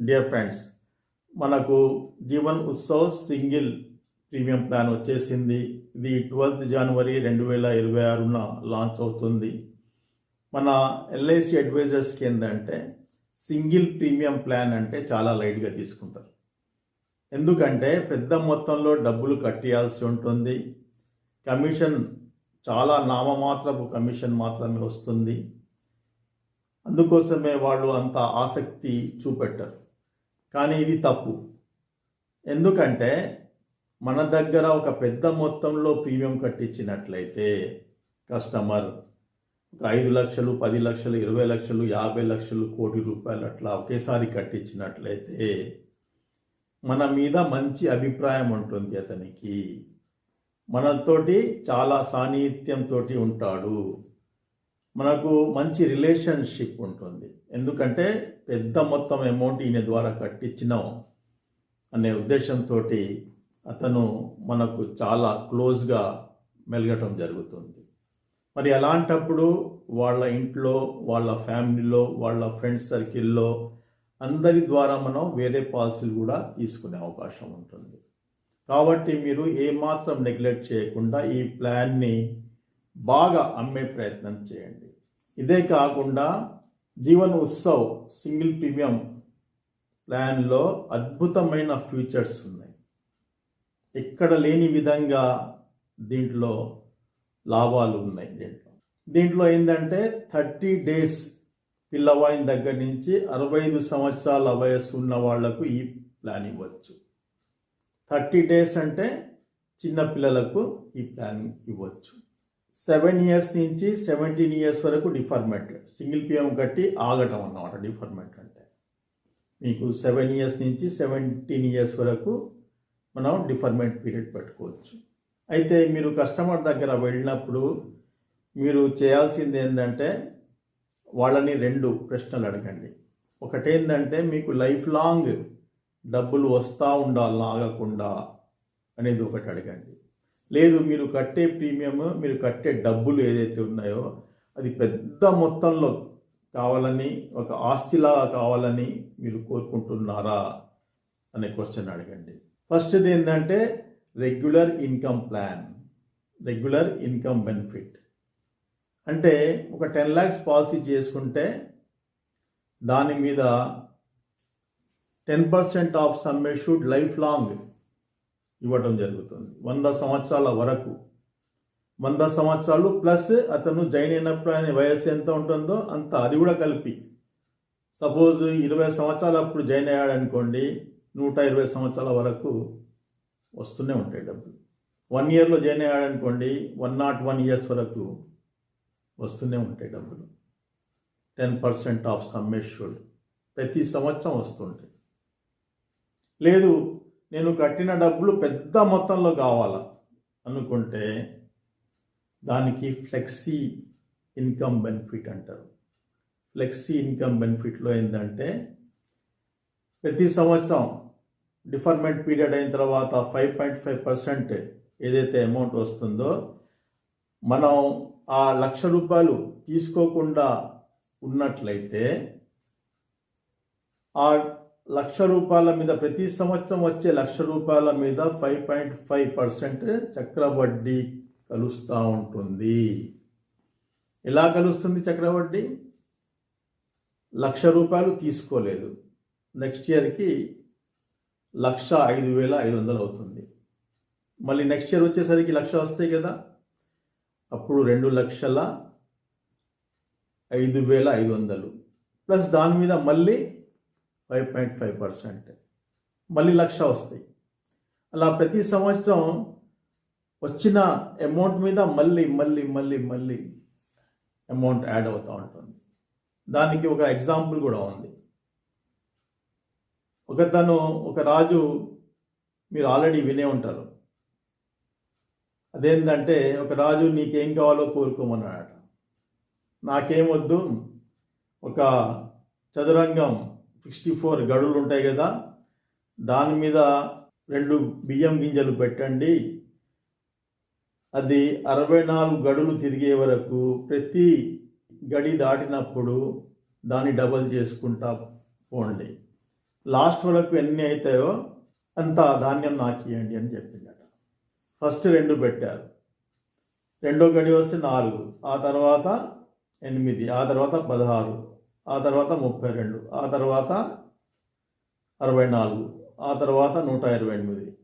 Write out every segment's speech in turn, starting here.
Dear friends మనకు Jeevan Utsav single premium plan వచ్చేసింది. ఇది ట్వెల్త్ జనవరి రెండు వేల ఇరవై ఆరున లాంచ్ అవుతుంది. మన ఎల్ఐసి అడ్వైజర్స్కి ఏంటంటే సింగిల్ ప్రీమియం ప్లాన్ అంటే చాలా లైట్గా తీసుకుంటారు. ఎందుకంటే పెద్ద మొత్తంలో డబ్బులు కట్టేయాల్సి ఉంటుంది. కమిషన్ చాలా నామమాత్రపు కమిషన్ మాత్రమే వస్తుంది. అందుకోసమే వాళ్ళు అంత ఆసక్తి చూపెట్టరు. కానీ ఇది తప్పు. ఎందుకంటే మన దగ్గర ఒక పెద్ద మొత్తంలో ప్రీమియం కట్టించినట్లయితే కస్టమర్ ఒక ఐదు లక్షలు పది లక్షలు ఇరవై లక్షలు యాభై లక్షలు కోటి రూపాయలు అట్లా ఒకేసారి కట్టించినట్లయితే మన మీద మంచి అభిప్రాయం ఉంటుంది అతనికి. మనతోటి చాలా సాన్నిహిత్యంతో ఉంటాడు. మనకు మంచి రిలేషన్షిప్ ఉంటుంది. ఎందుకంటే పెద్ద మొత్తం అమౌంట్ ఈయన ద్వారా కట్టించినాం అనే ఉద్దేశంతో అతను మనకు చాలా క్లోజ్గా మెలగటం జరుగుతుంది. మరి అలాంటప్పుడు వాళ్ళ ఇంట్లో వాళ్ళ ఫ్యామిలీలో వాళ్ళ ఫ్రెండ్స్ సర్కిల్లో అందరి ద్వారా మనం వేరే పాలసీలు కూడా తీసుకునే అవకాశం ఉంటుంది. కాబట్టి మీరు ఏమాత్రం నెగ్లెక్ట్ చేయకుండా ఈ ప్లాన్ని బాగా అమ్మే ప్రయత్నం చేయండి. ఇదే కాకుండా జీవన్ ఉత్సవ్ సింగిల్ ప్రీమియం ప్లాన్లో అద్భుతమైన ఫీచర్స్ ఉన్నాయి. ఎక్కడ లేని విధంగా దీంట్లో లాభాలు ఉన్నాయి దీంట్లో. దీంట్లో ఏంటంటే థర్టీ డేస్ పిల్లవాయిన దగ్గర నుంచి అరవై ఐదు సంవత్సరాల వయస్సు ఉన్న వాళ్ళకు ఈ ప్లాన్ ఇవ్వచ్చు. థర్టీ డేస్ అంటే చిన్న పిల్లలకు ఈ ప్లాన్ ఇవ్వచ్చు. సెవెన్ ఇయర్స్ నుంచి సెవెంటీన్ ఇయర్స్ వరకు డిఫర్మెంట్. సింగిల్ పిఎం కట్టి ఆగటం అన్నమాట డిఫర్మెంట్ అంటే. మీకు సెవెన్ ఇయర్స్ నుంచి సెవెంటీన్ ఇయర్స్ వరకు మనం డిఫర్మెంట్ పీరియడ్ పెట్టుకోవచ్చు. అయితే మీరు కస్టమర్ దగ్గర వెళ్ళినప్పుడు మీరు చేయాల్సింది ఏంటంటే వాళ్ళని రెండు ప్రశ్నలు అడగండి. ఒకటేంటంటే మీకు లైఫ్ లాంగ్ డబ్బులు వస్తూ ఉండాలి ఆగకుండా అనేది ఒకటి అడగండి. లేదు మీరు కట్టే ప్రీమియం మీరు కట్టే డబ్బులు ఏదైతే ఉన్నాయో అది పెద్ద మొత్తంలో కావాలని ఒక ఆస్తిలాగా కావాలని మీరు కోరుకుంటున్నారా అనే క్వశ్చన్ అడగండి. ఫస్ట్ది ఏంటంటే regular income plan regular income benefit అంటే ఒక టెన్ ల్యాక్స్ పాలసీ చేసుకుంటే దాని మీద ten percent of sum assured life long ఇవ్వటం జరుగుతుంది. వంద సంవత్సరాల వరకు. వంద సంవత్సరాలు ప్లస్ అతను జాయిన్ అయినప్పుడు ఆయన వయస్సు ఎంత ఉంటుందో అంత అది కూడా కలిపి. సపోజ్ ఇరవై సంవత్సరాలు అప్పుడు జాయిన్ అయ్యాడు అనుకోండి నూట ఇరవై సంవత్సరాల వరకు వస్తూనే ఉంటాయి డబ్బులు. వన్ ఇయర్లో జాయిన్ అయ్యాడు అనుకోండి వన్ నాట్ వన్ ఇయర్స్ వరకు వస్తూనే ఉంటాయి డబ్బులు. టెన్ పర్సెంట్ ఆఫ్ సమ్మెష్యూడ్ ప్రతి సంవత్సరం వస్తుంటాయి. లేదు నేను కట్టిన డబ్బులు పెద్ద మొత్తంలో కావాలా? అనుకుంటే దానికి ఫ్లెక్సీ ఇన్కమ్ బెనిఫిట్ అంటారు. ఫ్లెక్సీ ఇన్కమ్ బెనిఫిట్లో ఏంటంటే ప్రతి సంవత్సరం డిఫర్మెంట్ పీరియడ్ అయిన తర్వాత ఫైవ్ పాయింట్ ఫైవ్ పర్సెంట్ ఏదైతే అమౌంట్ వస్తుందో మనం ఆ లక్ష రూపాయలు తీసుకోకుండా ఉన్నట్లయితే ఆ లక్ష రూపాయల మీద ప్రతి సంవత్సరం వచ్చే లక్ష రూపాయల మీద ఫైవ్ పాయింట్ ఫైవ్ పర్సెంట్ చక్రవడ్డీ కలుస్తూ ఉంటుంది. ఎలా కలుస్తుంది చక్రవడ్డీ? లక్ష రూపాయలు తీసుకోలేదు. నెక్స్ట్ ఇయర్కి లక్ష ఐదు వేల ఐదు వందలు అవుతుంది. మళ్ళీ నెక్స్ట్ ఇయర్ వచ్చేసరికి లక్ష వస్తాయి కదా. అప్పుడు రెండు లక్షల ఐదు వేల ఐదు వందలు. ప్లస్ దాని మీద మళ్ళీ ఫైవ్ పాయింట్ ఫైవ్ పర్సెంట్. మళ్ళీ లక్ష వస్తాయి. అలా ప్రతి సంవత్సరం వచ్చిన అమౌంట్ మీద మళ్ళీ మళ్ళీ మళ్ళీ మళ్ళీ అమౌంట్ యాడ్ అవుతూ ఉంటుంది. దానికి ఒక ఎగ్జాంపుల్ కూడా ఉంది. ఒక తను ఒక రాజు మీరు ఆల్రెడీ వినే ఉంటారు. అదేంటంటే ఒక రాజు నీకేం కావాలో కోరుకోమన్నాడట. నాకేమొద్దు ఒక చదురంగం సిక్స్టీ ఫోర్ గడులు ఉంటాయి కదా దాని మీద రెండు బియ్యం గింజలు పెట్టండి. అది అరవై నాలుగు గడులు తిరిగే వరకు ప్రతి గడి దాటినప్పుడు దాన్ని డబల్ చేసుకుంటా పోండి. లాస్ట్ వరకు ఎన్ని అవుతాయో అంత ధాన్యం నాకు ఇవ్వండి అని చెప్పిందట. ఫస్ట్ రెండు పెట్టారు. రెండో గడి వస్తే నాలుగు ఆ తర్వాత ఎనిమిది ఆ తర్వాత పదహారు. ఆ తర్వాత ముప్పై రెండు ఆ తర్వాత అరవై నాలుగు ఆ తర్వాత నూట ఇరవై ఎనిమిది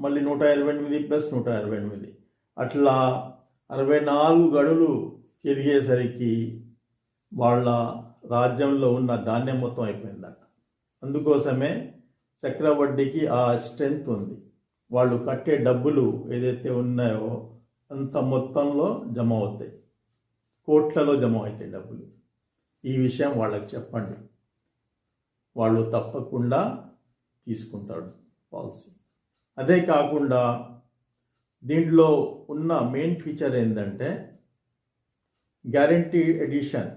మళ్ళీ నూట ఇరవై ఎనిమిది ప్లస్ నూట ఇరవై ఎనిమిది. అట్లా అరవై నాలుగు గడులు తిరిగేసరికి వాళ్ళ రాజ్యంలో ఉన్న ధాన్యం మొత్తం అయిపోయిందట. అందుకోసమే చక్రవడ్డీకి ఆ స్ట్రెంగ్త్ ఉంది. వాళ్ళు కట్టే డబ్బులు ఏదైతే ఉన్నాయో అంత మొత్తంలో జమ అవుతాయి. కోట్లలో జమ అవుతాయి డబ్బులు. ఈ విషయం వాళ్ళకి చెప్పండి. వాళ్ళు తప్పకుండా తీసుకుంటాడు పాలసీ. అదే కాకుండా దీంట్లో ఉన్న మెయిన్ ఫీచర్ ఏంటంటే గ్యారంటీ ఎడిషన్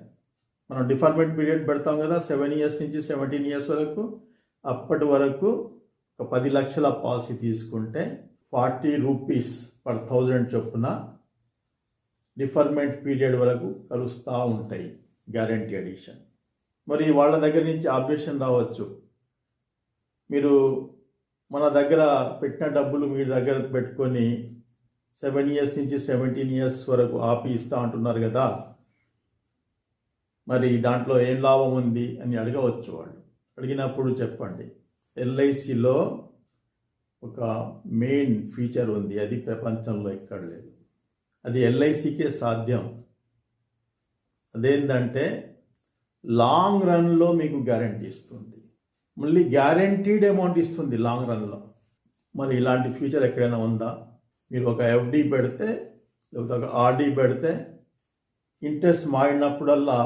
మనం డిఫార్మెంట్ పీరియడ్ పెడతాం కదా సెవెన్ ఇయర్స్ నుంచి సెవెంటీన్ ఇయర్స్ వరకు అప్పటి వరకు ఒక పది లక్షల పాలసీ తీసుకుంటే ఫార్టీ రూపీస్ పర్ థౌజండ్ చొప్పున డిఫర్మెంట్ పీరియడ్ వరకు కలుస్తూ ఉంటాయి. గ్యారంటీ అడిషన్ మరి వాళ్ళ దగ్గర నుంచి ఆబ్జెక్షన్ రావచ్చు. మీరు మన దగ్గర పెట్టిన డబ్బులు మీ దగ్గర పెట్టుకొని సెవెన్ ఇయర్స్ నుంచి సెవెంటీన్ ఇయర్స్ వరకు ఆపి ఇస్తా అంటున్నారు కదా. మరి దాంట్లో ఏం లాభం ఉంది అని అడగవచ్చు వాళ్ళు. అడిగినప్పుడు చెప్పండి. ఎల్ఐసిలో ఒక మెయిన్ ఫీచర్ ఉంది. అది ప్రపంచంలో ఎక్కడ లేదు. అది ఎల్ఐసికే సాధ్యం. అదేంటంటే లాంగ్ రన్లో మీకు గ్యారంటీ ఇస్తుంది. మళ్ళీ గ్యారంటీడ్ అమౌంట్ ఇస్తుంది లాంగ్ రన్లో మరి ఇలాంటి ఫ్యూచర్ ఎక్కడైనా ఉందా? మీరు ఒక ఎఫ్డి పెడితే లేకపోతే ఒక ఆర్డి పెడితే ఇంట్రెస్ట్ మారినప్పుడల్లా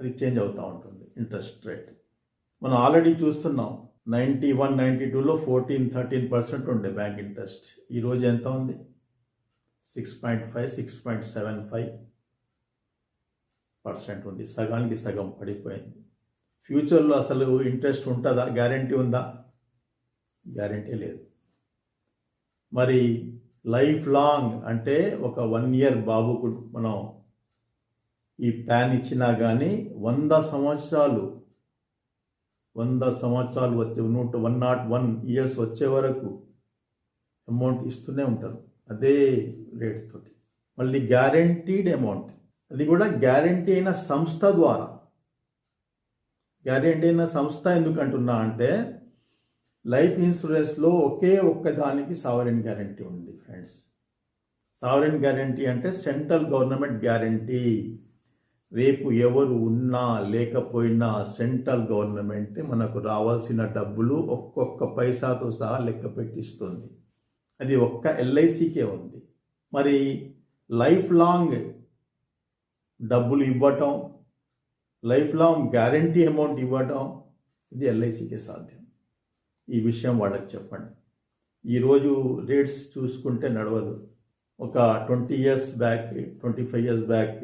అది చేంజ్ అవుతూ ఉంటుంది ఇంట్రెస్ట్ రేట్ మనం ఆల్రెడీ చూస్తున్నాం నైంటీ వన్ నైంటీ టూలో ఫోర్టీన్ థర్టీన్ పర్సెంట్ ఉండే బ్యాంక్ ఇంట్రెస్ట్ ఈరోజు ఎంత ఉంది? Six point five six point seven five percent ఉంది. సగానికి సగం పడిపోయింది. ఫ్యూచర్లో అసలు ఇంట్రెస్ట్ ఉంటుందా? గ్యారంటీ ఉందా? గ్యారంటీ లేదు. మరి లైఫ్ లాంగ్ అంటే ఒక వన్ ఇయర్ బాబుకు మనం ఈ ప్లాన్ ఇచ్చినా కానీ వంద సంవత్సరాలు వంద సంవత్సరాలు వచ్చే నూట వన్ నాట్ వన్ ఇయర్స్ వచ్చే వరకు అమౌంట్ ఇస్తూనే ఉంటారు. అదే రేట్ తోటి మళ్ళీ గ్యారంటీడ్ అమౌంట్. అది కూడా గ్యారంటీ అయిన సంస్థ ద్వారా. గ్యారంటీ అయిన సంస్థ ఎందుకు అంటున్నా అంటే లైఫ్ ఇన్సూరెన్స్లో ఒకే ఒక్క దానికి సావరెన్ గ్యారంటీ ఉంది ఫ్రెండ్స్. సావరెన్ గ్యారంటీ అంటే సెంట్రల్ గవర్నమెంట్ గ్యారంటీ. రేపు ఎవరు ఉన్నా లేకపోయినా సెంట్రల్ గవర్నమెంట్ మనకు రావాల్సిన డబ్బులు ఒక్కొక్క పైసాతో సహా లెక్క పెట్టిస్తుంది. అది ఒక్క ఎల్ఐసికే ఉంది. మరి లైఫ్ లాంగ్ డబ్బులు ఇవ్వటం లైఫ్ లాంగ్ గ్యారంటీ అమౌంట్ ఇవ్వటం ఇది ఎల్ఐసికే సాధ్యం. ఈ విషయం వాళ్ళకి చెప్పండి. ఈరోజు రేట్స్ చూసుకుంటే నడవదు. ఒక twenty years back twenty five years back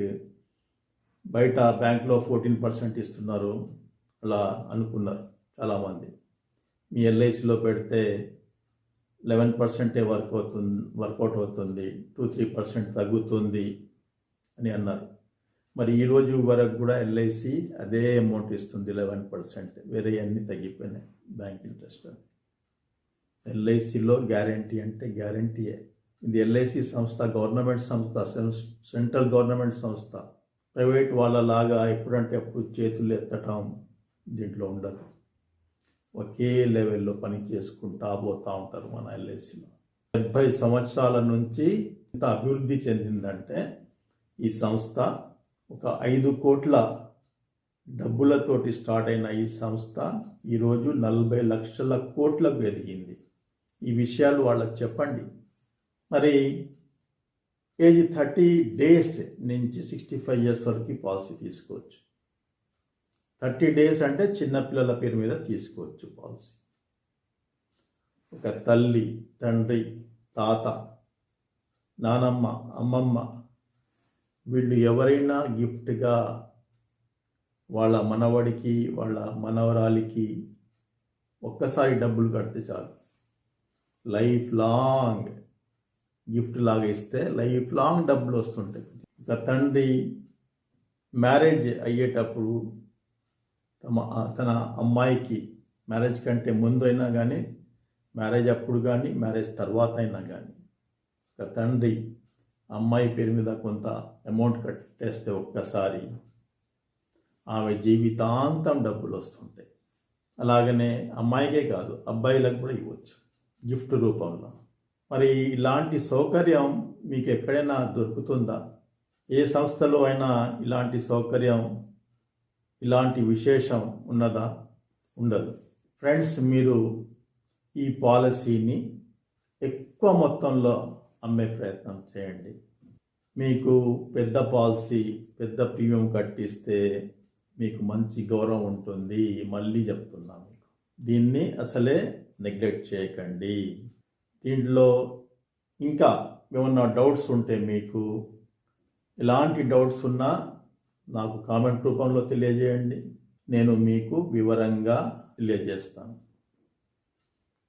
బయట బ్యాంక్లో ఫోర్టీన్ పర్సెంట్ ఇస్తున్నారు అలా అనుకున్నారు చాలామంది. మీ ఎల్ఐసిలో పెడితే లెవెన్ పర్సెంటే వర్క్ అవుతుంది వర్కౌట్ అవుతుంది టూ త్రీ పర్సెంట్ తగ్గుతుంది అని అన్నారు. మరి ఈ రోజు వరకు కూడా ఎల్ఐసి అదే అమౌంట్ ఇస్తుంది లెవెన్ పర్సెంట్ వేరే అన్నీ తగ్గిపోయినాయి బ్యాంక్ ఇంట్రెస్ట్ ఎల్ఐసిలో గ్యారంటీ అంటే గ్యారంటీయే ఇది ఎల్ఐసి సంస్థ గవర్నమెంట్ సంస్థ సెన్- సెంట్రల్ గవర్నమెంట్ సంస్థ. ప్రైవేట్ వాళ్ళలాగా ఎప్పుడంటే అప్పుడు చేతులు ఎత్తటం దీంట్లో ఉండదు. ఒకే లెవెల్లో పని చేసుకుంటా పోతూ ఉంటారు మన ఎల్ఐసిలో డెబ్భై సంవత్సరాల నుంచి ఇంత అభివృద్ధి చెందిందంటే ఈ సంస్థ ఒక ఐదు కోట్ల డబ్బులతోటి స్టార్ట్ అయిన ఈ సంస్థ ఈరోజు నలభై లక్షల కోట్లకు ఎదిగింది. ఈ విషయాలు వాళ్ళకి చెప్పండి. మరి ఏజ్ థర్టీ డేస్ నుంచి సిక్స్టీ ఫైవ్ ఇయర్స్ వరకు పాలసీ తీసుకోవచ్చు. థర్టీ డేస్ అంటే చిన్నపిల్లల పేరు మీద తీసుకోవచ్చు పాలసీ. ఒక తల్లి తండ్రి తాత నానమ్మ అమ్మమ్మ వీళ్ళు ఎవరైనా గిఫ్ట్గా వాళ్ళ మనవడికి వాళ్ళ మనవరాలికి ఒక్కసారి డబ్బులు కడితే చాలు. లైఫ్ లాంగ్ గిఫ్ట్ లాగా ఇస్తే లైఫ్ లాంగ్ డబ్బులు వస్తుంటాయి. ఇక తండ్రి మ్యారేజ్ అయ్యేటప్పుడు తమ తన అమ్మాయికి మ్యారేజ్ కంటే ముందు అయినా కానీ మ్యారేజ్ అప్పుడు కానీ మ్యారేజ్ తర్వాత అయినా కానీ ఒక తండ్రి అమ్మాయి పేరు మీద కొంత అమౌంట్ కట్టేస్తే ఒక్కసారి ఆమె జీవితాంతం డబ్బులు వస్తుంటాయి. అలాగనే అమ్మాయికే కాదు అబ్బాయిలకు కూడా ఇవ్వచ్చు. గిఫ్ట్ రూపంలో. మరి ఇలాంటి సౌకర్యం మీకు ఎక్కడైనా దొరుకుతుందా? ఏ సంస్థలో అయినా ఇలాంటి సౌకర్యం ఇలాంటి విశేషం ఉన్నదా? ఉండదు. ఫ్రెండ్స్ మీరు ఈ పాలసీని ఎక్కువ మొత్తంలో అమ్మే ప్రయత్నం చేయండి. మీకు పెద్ద పాలసీ పెద్ద ప్రీమియం కట్టిస్తే మీకు మంచి గౌరవం ఉంటుంది మళ్ళీ చెప్తున్నా మీకు. దీన్ని అసలే నెగ్లెక్ట్ చేయకండి. దీంట్లో ఇంకా ఏమన్నా డౌట్స్ ఉంటే మీకు ఎలాంటి డౌట్స్ ఉన్నా నాకు కామెంట్ రూపంలో తెలియజేయండి. నేను మీకు వివరంగా తెలియజేస్తాను.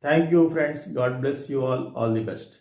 Thank you friends God bless you all all the best